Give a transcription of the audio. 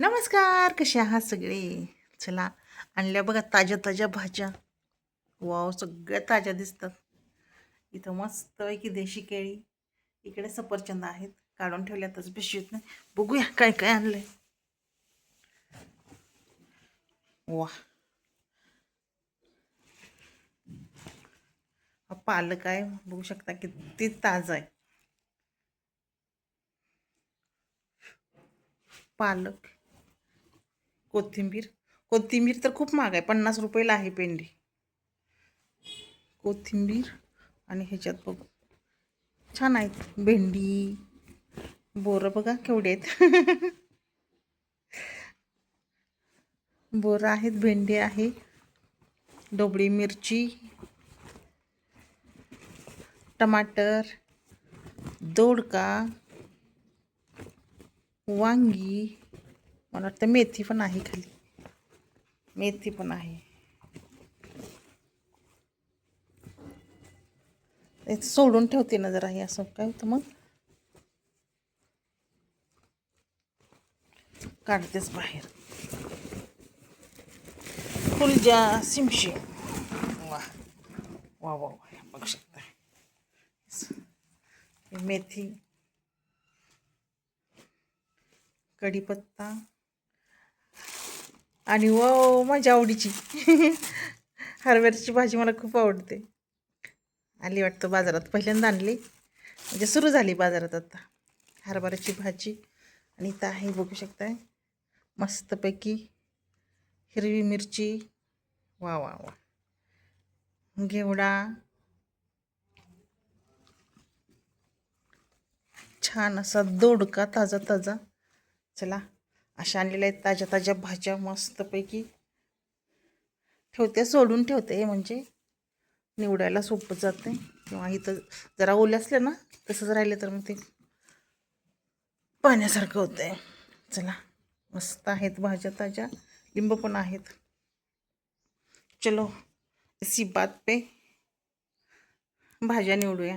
नमस्कार कसे आहात सगळे? चला आणल्या बघा ताज्या ताज्या भाज्या. वाव सगळ्या ताज्या दिसतात. इथं मस्त की देशी केळी इकडे सफरचंद आहेत. काढून ठेवल्यातच पिशवीत नाही. बघूया काय काय आणलंय. वा हा पालक आहे बघू शकता किती ताज आहे. पालक. कोथिंबीर. कोथिंबीर तर खूप महाग आहे पन्नास रुपयेला आहे पेंडी कोथिंबीर आणि ह्याच्यात बघू छान आहेत भेंडी बोरं बघा केवढे आहेत. बोरं आहेत भेंडी आहे डोबळी मिरची टमाटर दोडका वांगी मला वाटतं मेथी पण आहे खाली. मेथी पण आहे. ते सोडून ठेवते ना जरा हे असं. काय होतं मग? काढतेच बाहेर. फुलजा सिमशी. वा. वा वा वा. बघू शकता. मेथी. कढीपत्ता. आणि व माझ्या आवडीची. हरभऱ्याची भाजी मला खूप आवडते. आली वाटतं बाजारात पहिल्यांदा आणली. म्हणजे सुरू झाली बाजारात आता. हरभऱ्याची भाजी. आणि इथं आहे बघू शकताय. मस्तपैकी हिरवी मिरची. वा वा वा. घेवडा. छान असा दोडका ताजा ताजा. चला अशा आणलेल्या आहेत ताज्या ताज्या भाज्या मस्तपैकी. ठेवते सोडून ठेवते म्हणजे निवडायला सोपं जाते किंवा इथं जरा ओले असले ना तसंच राहिलं तर मग ते पाण्यासारखं होतं आहे चला मस्त आहेत भाज्या ताज्या. लिंब पण आहेत. चलो इसी बात पे भाज्या निवडूया.